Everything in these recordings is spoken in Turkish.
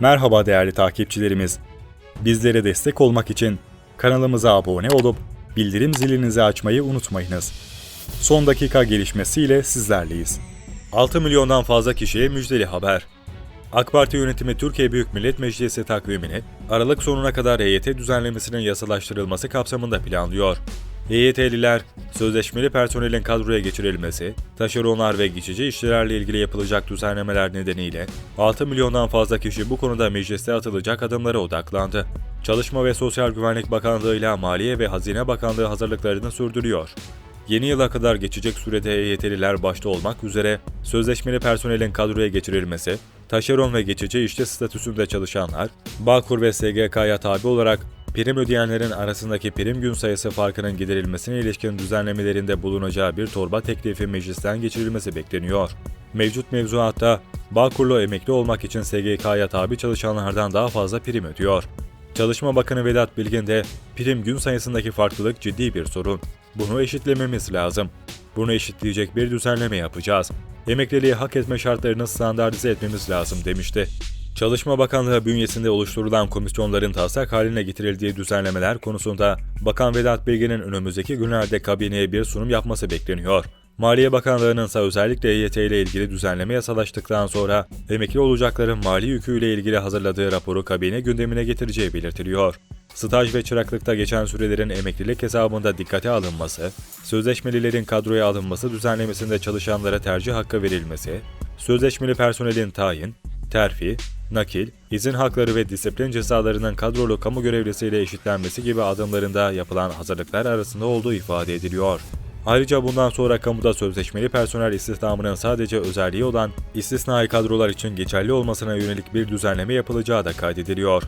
Merhaba değerli takipçilerimiz. Bizlere destek olmak için kanalımıza abone olup bildirim zilinizi açmayı unutmayınız. Son dakika gelişmesiyle sizlerleyiz. 6 milyondan fazla kişiye müjdeli haber. AK Parti yönetimi Türkiye Büyük Millet Meclisi takvimini Aralık sonuna kadar EYT düzenlemesinin yasalaştırılması kapsamında planlıyor. EYT'liler, sözleşmeli personelin kadroya geçirilmesi, taşeronlar ve geçici işçilerle ilgili yapılacak düzenlemeler nedeniyle 6 milyondan fazla kişi bu konuda mecliste atılacak adımlara odaklandı. Çalışma ve Sosyal Güvenlik Bakanlığı ile Maliye ve Hazine Bakanlığı hazırlıklarını sürdürüyor. Yeni yıla kadar geçecek sürede EYT'liler başta olmak üzere sözleşmeli personelin kadroya geçirilmesi, taşeron ve geçici işçi statüsünde çalışanlar, Bağkur ve SGK'ya tabi olarak prim ödeyenlerin arasındaki prim gün sayısı farkının giderilmesine ilişkin düzenlemelerinde bulunacağı bir torba teklifi meclisten geçirilmesi bekleniyor. Mevcut mevzuatta Bağkurlu emekli olmak için SGK'ya tabi çalışanlardan daha fazla prim ödüyor. Çalışma Bakanı Vedat Bilgin de prim gün sayısındaki farklılık ciddi bir sorun. Bunu eşitlememiz lazım. Bunu eşitleyecek bir düzenleme yapacağız. Emekliliği hak etme şartlarını standartize etmemiz lazım demişti. Çalışma Bakanlığı bünyesinde oluşturulan komisyonların taslak haline getirildiği düzenlemeler konusunda Bakan Vedat Bilgin'in önümüzdeki günlerde kabineye bir sunum yapması bekleniyor. Maliye Bakanlığı'nın ise özellikle EYT ile ilgili düzenleme yasalaştıktan sonra emekli olacakların mali yüküyle ilgili hazırladığı raporu kabine gündemine getireceği belirtiliyor. Staj ve çıraklıkta geçen sürelerin emeklilik hesabında dikkate alınması, sözleşmelilerin kadroya alınması düzenlemesinde çalışanlara tercih hakkı verilmesi, sözleşmeli personelin tayin, terfi, nakil, izin hakları ve disiplin cezalarının kadrolu kamu görevlisiyle eşitlenmesi gibi adımlarında yapılan hazırlıklar arasında olduğu ifade ediliyor. Ayrıca bundan sonra kamuda sözleşmeli personel istihdamının sadece özelliği olan istisnai kadrolar için geçerli olmasına yönelik bir düzenleme yapılacağı da kaydediliyor.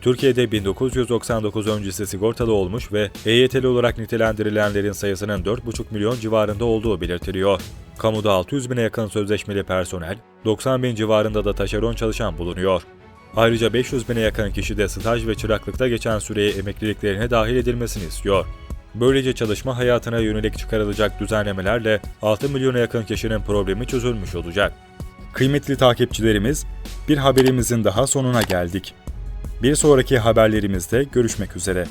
Türkiye'de 1999 öncesi sigortalı olmuş ve EYT'li olarak nitelendirilenlerin sayısının 4,5 milyon civarında olduğu belirtiliyor. Kamuda 600 bine yakın sözleşmeli personel, 90 bin civarında da taşeron çalışan bulunuyor. Ayrıca 500 bine yakın kişi de staj ve çıraklıkta geçen süreye emekliliklerine dahil edilmesini istiyor. Böylece çalışma hayatına yönelik çıkarılacak düzenlemelerle 6 milyona yakın kişinin problemi çözülmüş olacak. Kıymetli takipçilerimiz, bir haberimizin daha sonuna geldik. Bir sonraki haberlerimizde görüşmek üzere.